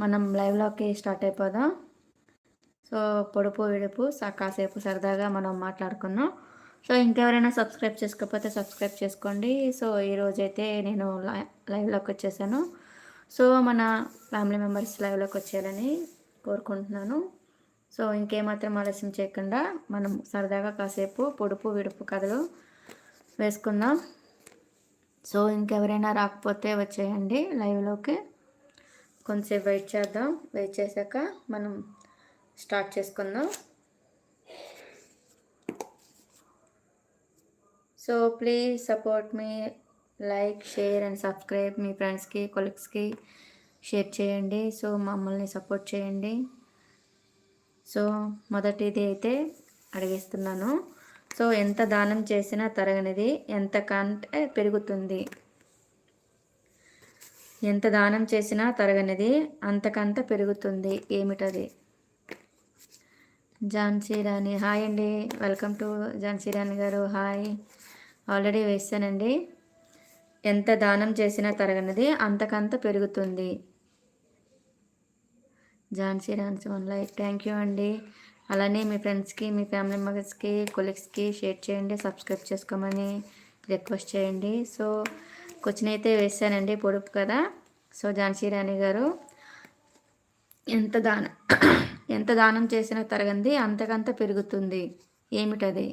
మనం లైవ్లోకి స్టార్ట్ అయిపోదాం. సో పొడుపు విడుపు కాసేపు సరదాగా మనం మాట్లాడుకున్నాం. సో ఇంకెవరైనా సబ్స్క్రైబ్ చేసుకోకపోతే సబ్స్క్రైబ్ చేసుకోండి. సో ఈరోజైతే నేను లైవ్లోకి వచ్చేసాను. సో మన ఫ్యామిలీ మెంబర్స్ లైవ్లోకి వచ్చేయాలని కోరుకుంటున్నాను. సో ఇంకేమాత్రం ఆలస్యం చేయకుండా మనం సరదాగా కాసేపు పొడుపు విడుపు కథలు వేసుకుందాం. సో ఇంకెవరైనా రాకపోతే వచ్చేయండి లైవ్లోకి. కొంచెం వెయిట్ చేద్దాం. వెయిట్ చేశాక మనం స్టార్ట్ చేసుకుందాం. సో ప్లీజ్ సపోర్ట్ మీ లైక్ షేర్ అండ్ సబ్స్క్రైబ్ మీ ఫ్రెండ్స్కి కొలీగ్స్కి షేర్ చేయండి. సో మమ్మల్ని సపోర్ట్ చేయండి. సో మొదటిది అయితే అడిగిస్తున్నాను. సో ఎంత దానం చేసినా తరగనిది ఎంత కంటే పెరుగుతుంది? ఎంత దానం చేసినా తరగనిది అంతకంత పెరుగుతుంది. ఏమిటది? ఝాన్సీ రాణి హాయ్ అండి. వెల్కమ్ టు ఝాన్సీ రాణి గారు. హాయ్. ఆల్రెడీ వేస్తానండి ఎంత దానం చేసినా తరగనిది అంతకంత పెరుగుతుంది. Jhansi Rani one like thank you అండి. అలానే మీ ఫ్రెండ్స్కి మీ ఫ్యామిలీ మెంబర్స్కి కొలీగ్స్కి షేర్ చేయండి సబ్స్క్రైబ్ చేసుకోమని రిక్వెస్ట్ చేయండి. సో క్వశ్చన్ అయితే వేసానండి పొడుపు కదా. సో ఝాన్సీ రాణి గారు ఎంత దానం ఎంత దానం చేసినా తరగంది అంతకంత పెరుగుతుంది. ఏమిటది?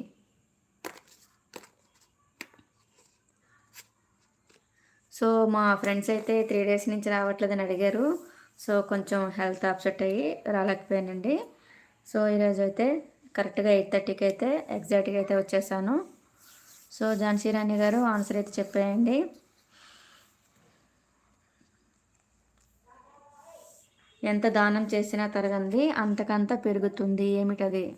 సో మా ఫ్రెండ్స్ అయితే త్రీ డేస్ నుంచి రావట్లేదని అడిగారు. సో కొంచెం హెల్త్ అప్సెట్ అయ్యి రాలేకపోయానండి. సో ఈరోజు అయితే కరెక్ట్గా ఎయిట్ థర్టీకి అయితే ఎగ్జాక్ట్గా అయితే వచ్చేసాను. సో ఝాన్సీ రాణి గారు ఆన్సర్ అయితే చెప్పేయండి. ఎంత దానం చేసినా తరగంది అంతకంత పెరుగుతుంది. ఏమిటది?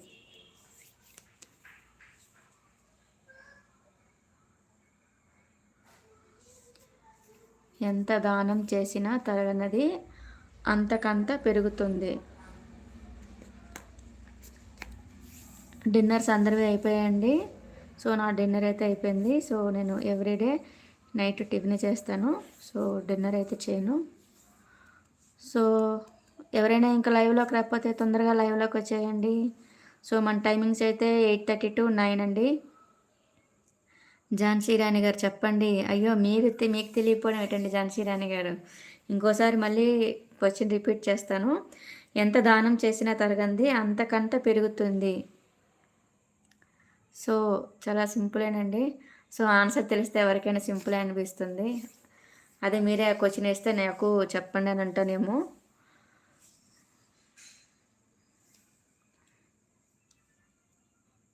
ఎంత దానం చేసినా తరగనది అంతకంత పెరుగుతుంది. డిన్నర్స్ అందరివి అయిపోయాయండి. సో నా డిన్నర్ అయితే అయిపోయింది. సో నేను ఎవ్రీడే నైట్ టిఫిన్ చేస్తాను. సో డిన్నర్ అయితే చేయను. సో ఎవరైనా ఇంకా లైవ్లోకి రాకపోతే తొందరగా లైవ్లోకి వచ్చేయండి. సో మన టైమింగ్స్ అయితే ఎయిట్ థర్టీ టు నైన్ అండి. ఝాన్సీ రాణి గారు చెప్పండి. అయ్యో మీరు మీకు తెలియకపోవడం ఏంటండి ఝాన్సీ రాణి గారు? ఇంకోసారి మళ్ళీ క్వశ్చన్ రిపీట్ చేస్తాను. ఎంత దానం చేసినా తరగంది అంతకంత పెరుగుతుంది. సో చాలా సింపులేనండి. సో ఆన్సర్ తెలిస్తే ఎవరికైనా సింపుల్ అనిపిస్తుంది. అదే మీరే క్వశ్చన్ వేస్తే నాకు చెప్పండి అని అంటానేమో.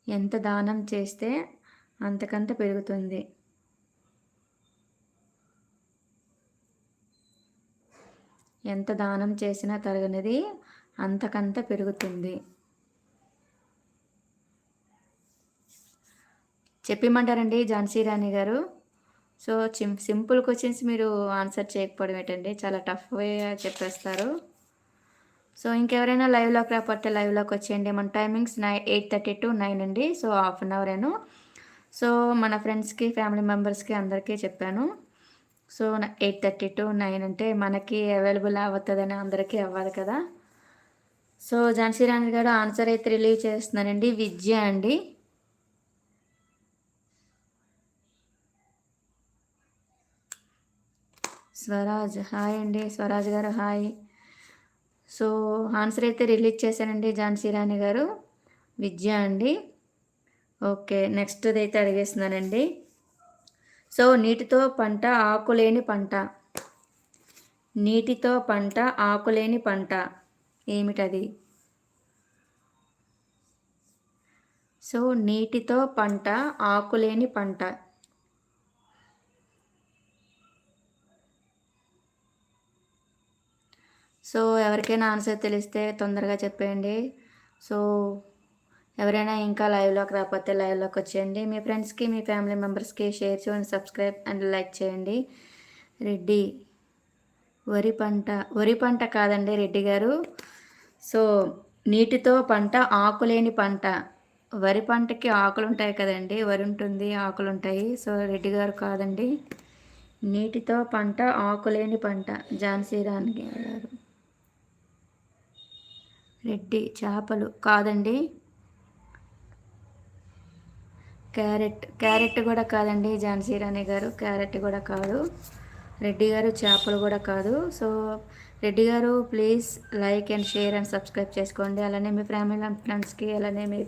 ఎంత దానం చేస్తే అంతకంత పెరుగుతుంది? ఎంత దానం చేసినా తరగనిది అంతకంత పెరుగుతుంది. చెప్పిమంటారండి ఝాన్సీ రాణి గారు. సో చిం సింపుల్ క్వశ్చన్స్ మీరు ఆన్సర్ చేయకపోవడం ఏంటండి? చాలా టఫ్ చెప్పేస్తారు. సో ఇంకెవరైనా లైవ్లోకి రాకపోతే లైవ్లోకి వచ్చేయండి. మన టైమింగ్స్ నై ఎయిట్ థర్టీ టు నైన్ అండి. సో హాఫ్ అన్ అవర్ ఏను. సో మన ఫ్రెండ్స్కి ఫ్యామిలీ మెంబర్స్కి అందరికీ చెప్పాను. So eight thirty to nine అంటే మనకి అవైలబుల్ అవుతుందని అందరికీ అవ్వాలి కదా. సో ఝాన్సీ రాణి గారు ఆన్సర్ అయితే రిలీవ్ చేస్తున్నానండి విద్య అండి. స్వరాజ్. హాయ్ అండి స్వరాజ్ గారు హాయ్. సో ఆన్సర్ అయితే రిలీజ్ చేశానండి ఝాన్సీ రాణి గారు. విద్య అండి. ఓకే నెక్స్ట్ అయితే అడిగేస్తున్నానండి. సో నీటితో పంట ఆకులేని పంట. నీటితో పంట ఆకులేని పంట. ఏమిటది? సో నీటితో పంట ఆకులేని పంట. సో ఎవరికైనా ఆన్సర్ తెలిస్తే తొందరగా చెప్పేయండి. సో ఎవరైనా ఇంకా లైవ్లోకి రాకపోతే లైవ్లోకి వచ్చేయండి. మీ ఫ్రెండ్స్కి మీ ఫ్యామిలీ మెంబర్స్కి షేర్ చేయండి సబ్స్క్రైబ్ అండ్ లైక్ చేయండి. రెడ్డి వరి పంట వరి పంట కాదండి రెడ్డి గారు. సో నీటితో పంట ఆకులేని పంట. వరి పంటకి ఆకులు ఉంటాయి కదండి వరి ఉంటుంది ఆకులు ఉంటాయి సో రెడ్డి గారు కాదండి. నీటితో పంట ఆకులేని పంట. ఝాన్సీ రాణి గారు. రెడ్డి చేపలు కాదండి. క్యారెట్ క్యారెట్ కూడా కాదండి ఝాన్సీ రాణి గారు. క్యారెట్ కూడా కాదు. రెడ్డి గారు చేపలు కూడా కాదు. సో రెడ్డి గారు please like and share and subscribe చేసుకోండి. అలానే మీ ఫ్యామిలీ అండ్ ఫ్రెండ్స్కి అలానే మీ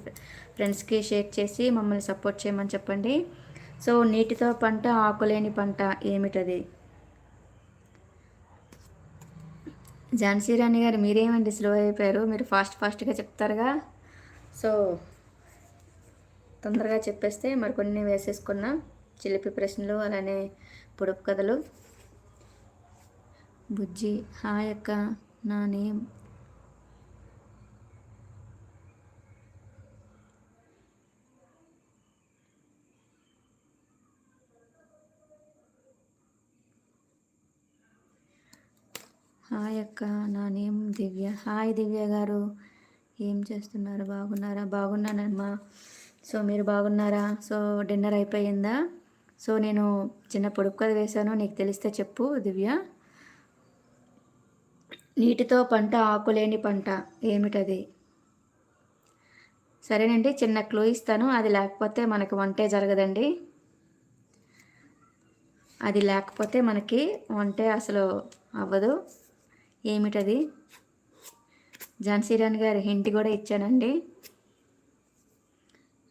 ఫ్రెండ్స్కి షేర్ చేసి మమ్మల్ని సపోర్ట్ చేయమని చెప్పండి. సో నీటితో పంట ఆకులేని పంట ఏమిటది? ఝాన్సీ రాణి గారు మీరేమండి స్లో అయిపోయారు? మీరు ఫాస్ట్ ఫాస్ట్గా చెప్తారుగా? సో తొందరగా చెప్పేస్తే మరికొన్ని వేసేసుకున్నా. చిలిపి ప్రశ్నలు అలానే పొడుపు కథలు. బుజ్జి హాయ్ అక్క నా నేమ్ హాయ్ అక్క నా నేమ్ దివ్య. హాయ్ దివ్య గారు. ఏం చేస్తున్నారు? బాగున్నారా? బాగున్నానమ్మా. సో మీరు బాగున్నారా? సో డిన్నర్ అయిపోయిందా? సో నేను చిన్న పొడుపు కథ వేశాను. నీకు తెలిస్తే చెప్పు దివ్య. నీటితో పంట ఆకులేని పంట. ఏమిటది? సరేనండి చిన్న క్లూ ఇస్తాను. అది లేకపోతే మనకి వంటే జరగదండి. అది లేకపోతే మనకి వంటే అసలు అవ్వదు. ఏమిటది? జాన్సీ రాణి గారి హింట్ కూడా ఇచ్చానండి.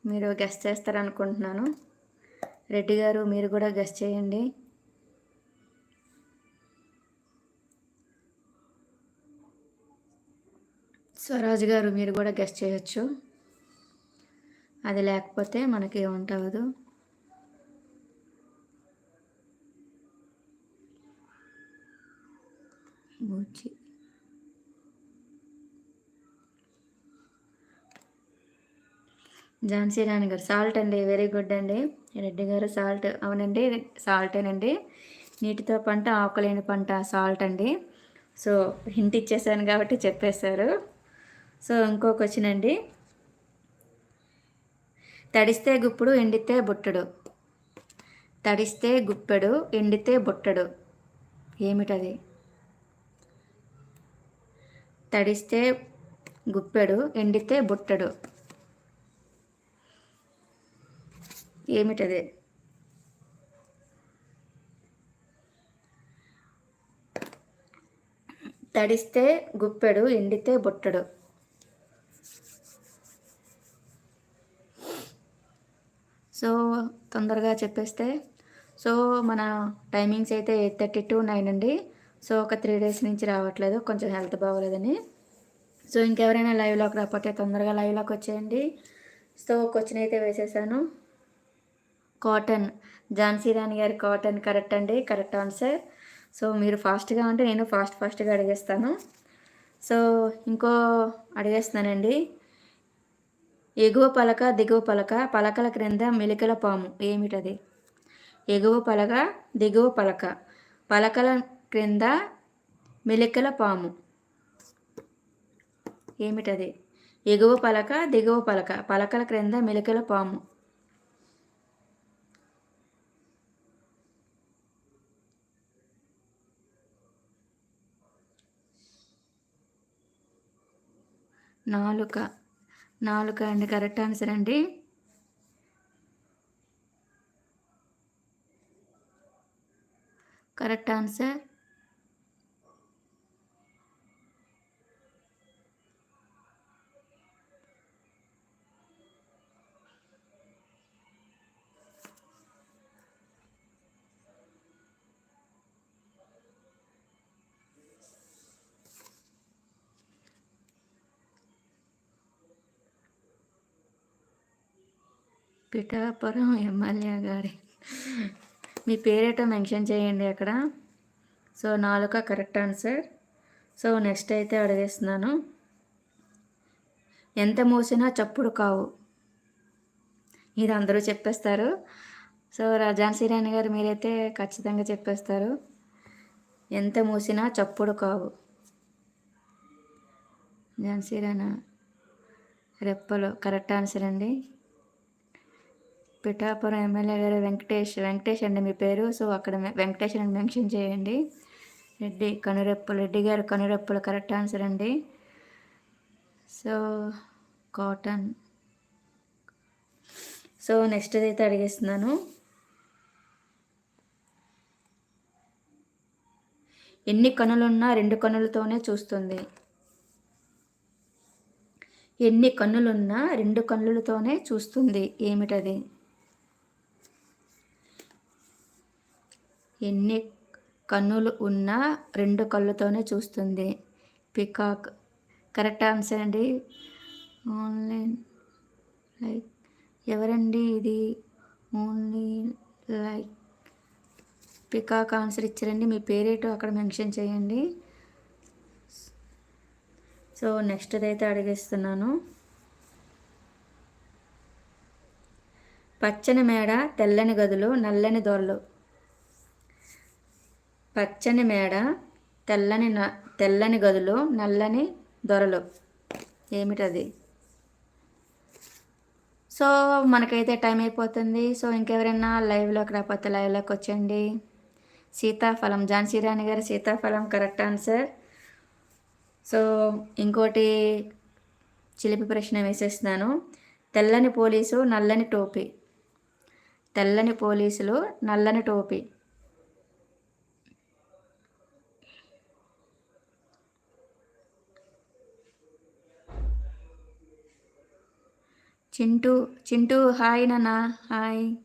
మీరు గెస్ట్ చేస్తారనుకుంటున్నాను. రెడ్డి గారు మీరు కూడా గెస్ట్ చేయండి. స్వరాజ్ గారు మీరు కూడా గెస్ట్ చేయొచ్చు. అది లేకపోతే మనకి ఏముంటవదు నుంచి. ఝాన్సీ రాణి గారు సాల్ట్ అండి వెరీ గుడ్ అండి. రెడ్డి గారు సాల్ట్ అవునండి సాల్టేనండి. నీటితో పంట ఆకులేని పంట సాల్ట్ అండి. సో హింట్ ఇచ్చేసాను కాబట్టి చెప్పేశారు. సో ఇంకో క్వశ్చన్ అండి. తడిస్తే గుప్పుడు ఎండితే బుట్టడు. తడిస్తే గుప్పెడు ఎండితే బుట్టడు. ఏమిటది? తడిస్తే గుప్పెడు ఎండితే బుట్టడు. ఏమిటది? తడిస్తే గుప్పెడు ఎండితే బుట్టడు. సో తొందరగా చెప్పేస్తే సో మన టైమింగ్స్ అయితే ఎయిట్ థర్టీ టు నైన్ అండి. సో ఒక త్రీ డేస్ నుంచి రావట్లేదు. కొంచెం హెల్త్ బాగోలేదని. సో ఇంకెవరైనా లైవ్లోకి రాకపోతే తొందరగా లైవ్లోకి వచ్చేయండి. సో క్వశ్చన్ అయితే వేసేసాను. కాటన్. ఝాన్సీ రాణి గారి కాటన్ కరెక్ట్ అండి? Correct answer. సో మీరు ఫాస్ట్గా ఉంటే నేను ఫాస్ట్ ఫాస్ట్గా అడిగేస్తాను. సో ఇంకో అడిగేస్తానండి ఎగువ పలక దిగువ పలక పలకల క్రింద మెలికల పాము. ఏమిటది? ఎగువ పలక దిగువ పలక. పలకల క్రింద మెలికల పాము. ఏమిటది? ఎగువ పలక దిగువ పలక. పలకల క్రింద మెలికల పాము. నాలుక. నాలుక అండి. కరెక్ట్ ఆన్సర్ అండి. కరెక్ట్ ఆన్సర్ పిఠాపురం ఎమ్మెల్యే గారి. మీ పేరేటో మెన్షన్ చేయండి అక్కడ. సో నాలుక కరెక్ట్ ఆన్సర్. సో నెక్స్ట్ అయితే అడిగేస్తున్నాను. ఎంత మూసినా చప్పుడు కావు. ఇది అందరూ చెప్పేస్తారు. సో రాజాన్సీ రాణి గారు మీరైతే ఖచ్చితంగా చెప్పేస్తారు. ఎంత మూసినా చప్పుడు కావు. ఝాన్సీ రాణా రెప్పలు కరెక్ట్ ఆన్సర్ అండి. పిఠాపురం ఎమ్మెల్యే గారు వెంకటేష్ వెంకటేష్ అండి మీ పేరు? సో అక్కడ వెంకటేష్ అని మెన్షన్ చేయండి. రెడ్డి కనురెప్పులు రెడ్డి గారు కనురెప్పులు కరెక్ట్ ఆన్సర్ అండి. So cotton. సో నెక్స్ట్ అయితే అడిగేస్తున్నాను. ఎన్ని కనులున్నా రెండు కనులతోనే చూస్తుంది. ఎన్ని కన్నులున్నా రెండు కన్నులతోనే చూస్తుంది. ఏమిటది? ఎన్ని కన్నులు ఉన్నా రెండు కళ్ళుతోనే చూస్తుంది. పికాక్. కరెక్ట్ ఆన్సర్ అండి. ఆన్లైన్ లైక్ ఎవరండి ఇది? ఓన్లీ లైక్ పికాక్ ఆన్సర్ ఇచ్చారండి. మీ పేరేటో అక్కడ మెన్షన్ చేయండి. సో నెక్స్ట్ అయితే అడిగిస్తున్నాను. పచ్చని మేడ తెల్లని గదులు నల్లని దొరలు పచ్చని మేడ తెల్లని తెల్లని గదులు నల్లని దొరలు. ఏమిటది? సో మనకైతే టైం అయిపోతుంది. సో ఇంకెవరైనా లైవ్లోకి రాకపోతే లైవ్లోకి వచ్చండి సీతాఫలం ఝాన్సీ రాణి గారు సీతాఫలం కరెక్ట్ ఆన్సర్. సో ఇంకోటి చిలిపి ప్రశ్న వేసేస్తున్నాను. తెల్లని పోలీసు నల్లని టోపీ. తెల్లని పోలీసులు నల్లని టోపీ. చింటూ చింటూ హాయ్ నాన్న హాయ్.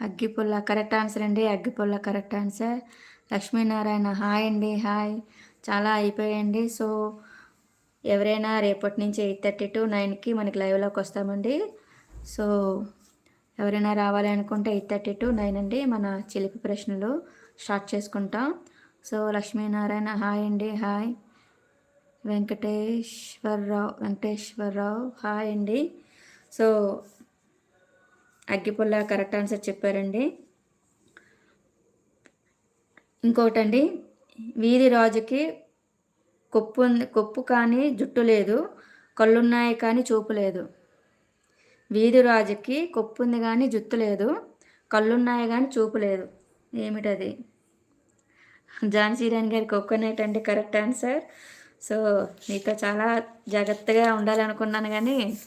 అగ్గిపుల్ల కరెక్ట్ ఆన్సర్ అండి అగ్గిపుల్ల కరెక్ట్ ఆన్సర్. లక్ష్మీనారాయణ హాయ్ అండి హాయ్. చాలా అయిపోయాయండి. సో ఎవరైనా రేపటి నుంచి ఎయిట్ థర్టీ టు నైన్కి మనకి లైవ్లోకి వస్తామండి. సో ఎవరైనా రావాలి అనుకుంటే ఎయిట్ థర్టీ టు నైన్ అండి మన చిలిపి ప్రశ్నలు స్టార్ట్ చేసుకుంటాం. సో లక్ష్మీనారాయణ హాయ్ అండి హాయ్. వెంకటేశ్వరరావు వెంకటేశ్వరరావు హాయ్ అండి. సో అగ్గిపుల్ల కరెక్ట్ ఆన్సర్ చెప్పారండి. ఇంకోటండి వీధి రాజుకి కొప్పు కొప్పు కానీ జుట్టు లేదు కళ్ళున్నాయి కానీ చూపు లేదు. వీధి రాజుకి కొప్పు ఉంది కానీ జుట్టు లేదు కళ్ళున్నాయి కానీ చూపు లేదు. ఏమిటది? ఝాన్సీ రాణి గారి కోకోనట్ అంటే కరెక్ట్ ఆన్సర్. సో మీతో చాలా జాగ్రత్తగా ఉండాలనుకున్నాను కానీ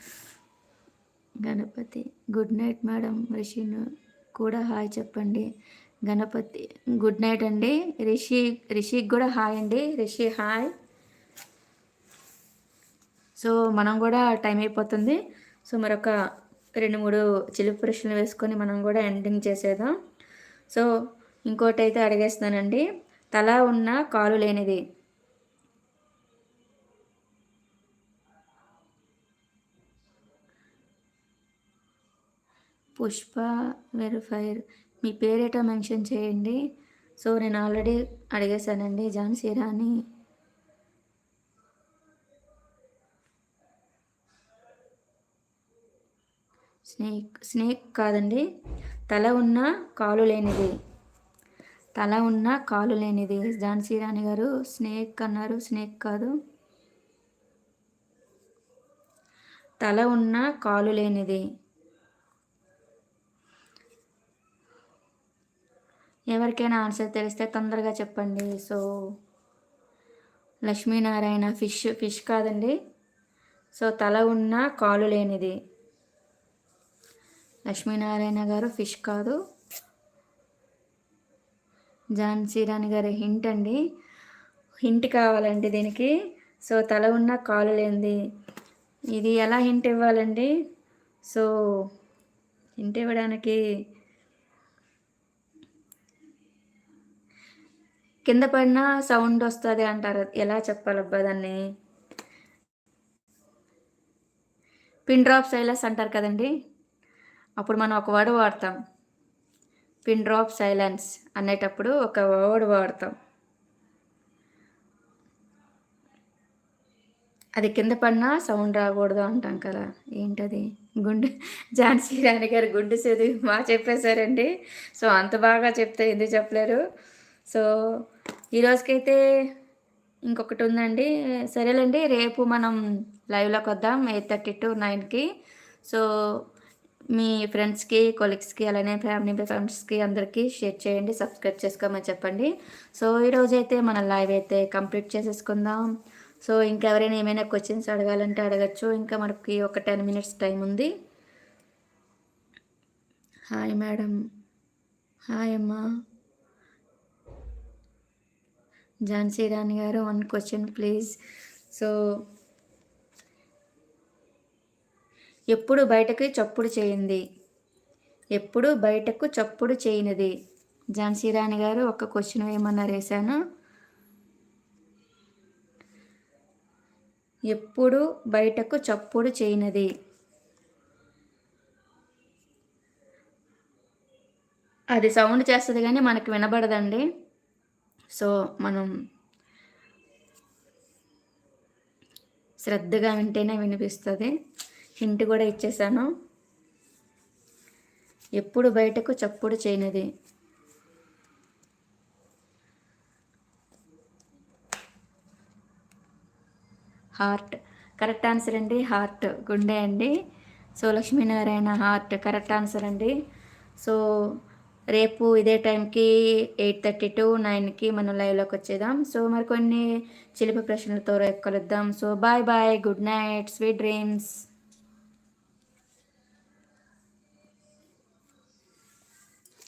గణపతి గుడ్ నైట్ మేడం రిషిను కూడా హాయ్ చెప్పండి. గణపతి గుడ్ నైట్ అండి. రిషి రిషికి కూడా హాయ్ అండి. రిషి హాయ్. సో మనం కూడా టైం అయిపోతుంది. సో మరొక రెండు మూడు చిలుపు ప్రశ్నలు వేసుకొని మనం కూడా ఎండింగ్ చేసేద్దాం. సో ఇంకోటి అయితే అడిగేస్తానండి తల ఉన్న కాలు లేనిది. పుష్ప వెరిఫైర్. మీ పేరేటో మెన్షన్ చేయండి. సో నేను ఆల్రెడీ అడిగేశానండి ఝాన్సీ రాణి స్నేక్ స్నేక్ కాదండి. తల ఉన్న కాలు లేనిది. తల ఉన్న కాలు లేనిది. ఝాన్సీ రాణి గారు స్నేక్ అన్నారు. స్నేక్ కాదు. తల ఉన్న కాలు లేనిది. ఎవరికైనా ఆన్సర్ తెలిస్తే తొందరగా చెప్పండి. సో లక్ష్మీనారాయణ ఫిష్ ఫిష్ కాదండి. సో తల ఉన్న కాలు లేనిది. లక్ష్మీనారాయణ గారు ఫిష్ కాదు. ఝాన్సీ రాణి గారి హింట్ అండి. హింట్ కావాలండి దీనికి. సో తల ఉన్న కాలు లేనిది. ఇది ఎలా హింట్ ఇవ్వాలండి? సో హింట్ ఇవ్వడానికి కింద పడిన సౌండ్ వస్తుంది అంటారు. ఎలా చెప్పాలబ్బా దాన్ని? పిన్ డ్రాప్ సైలెన్స్ అంటారు కదండి. అప్పుడు మనం ఒక వర్డ్ వాడతాం. పిన్ డ్రాప్ సైలెన్స్ అనేటప్పుడు ఒక వర్డ్ వాడతాం. అది కింద పడినా సౌండ్ రాకూడదు అంటాం కదా. ఏంటది? గుండె ఝాన్సీ రాణి గారు గుండె సేది మా చెప్పేశారండి. సో అంత బాగా చెప్తే ఎందుకు చెప్పలేరు? సో ఈరోజుకైతే ఇంకొకటి ఉందండి. సరేలేండి రేపు మనం లైవ్లోకి వద్దాం ఎయిట్ థర్టీ టు నైన్కి సో మీ ఫ్రెండ్స్కి కొలీగ్స్కి అలానే ఫ్యామిలీ ఫ్రెండ్స్కి అందరికీ షేర్ చేయండి సబ్స్క్రైబ్ చేసుకోమని చెప్పండి. సో ఈరోజు అయితే మన లైవ్ అయితే కంప్లీట్ చేసేసుకుందాం. సో ఇంకెవరైనా ఏమైనా క్వశ్చన్స్ అడగాలంటే అడగచ్చు. ఇంకా మనకి ఒక టెన్ మినిట్స్ టైం ఉంది. Hi madam. హాయ్ అమ్మా. ఝాన్సీ రాణి గారు వన్ క్వశ్చన్ ప్లీజ్. సో ఎప్పుడు బయటకి చప్పుడు చేయింది? ఎప్పుడు బయటకు చప్పుడు చేయనిది? ఝాన్సీ రాణి గారు ఒక క్వశ్చన్ ఏమన్నా వేశాను ఎప్పుడు బయటకు చప్పుడు చేయనిది? అది సౌండ్ చేస్తుంది కానీ మనకు వినబడదండి. సో మనం శ్రద్ధగా వింటేనే వినిపిస్తుంది. హింట్ కూడా ఇచ్చేసాను. ఎప్పుడు బయటకు చప్పుడు చేయనిది. హార్ట్. కరెక్ట్ ఆన్సర్ అండి హార్ట్. గుండె అండి. So Lakshminarayana heart. Correct answer అండి. సో రేపు ఇదే టైంకి ఎయిట్ థర్టీ టు నైన్కి మనం లైవ్లోకి వచ్చేద్దాం. సో మరికొన్ని చిలిపి ప్రశ్నలతో రేపు కలుద్దాం. So bye bye. Good night. Sweet dreams.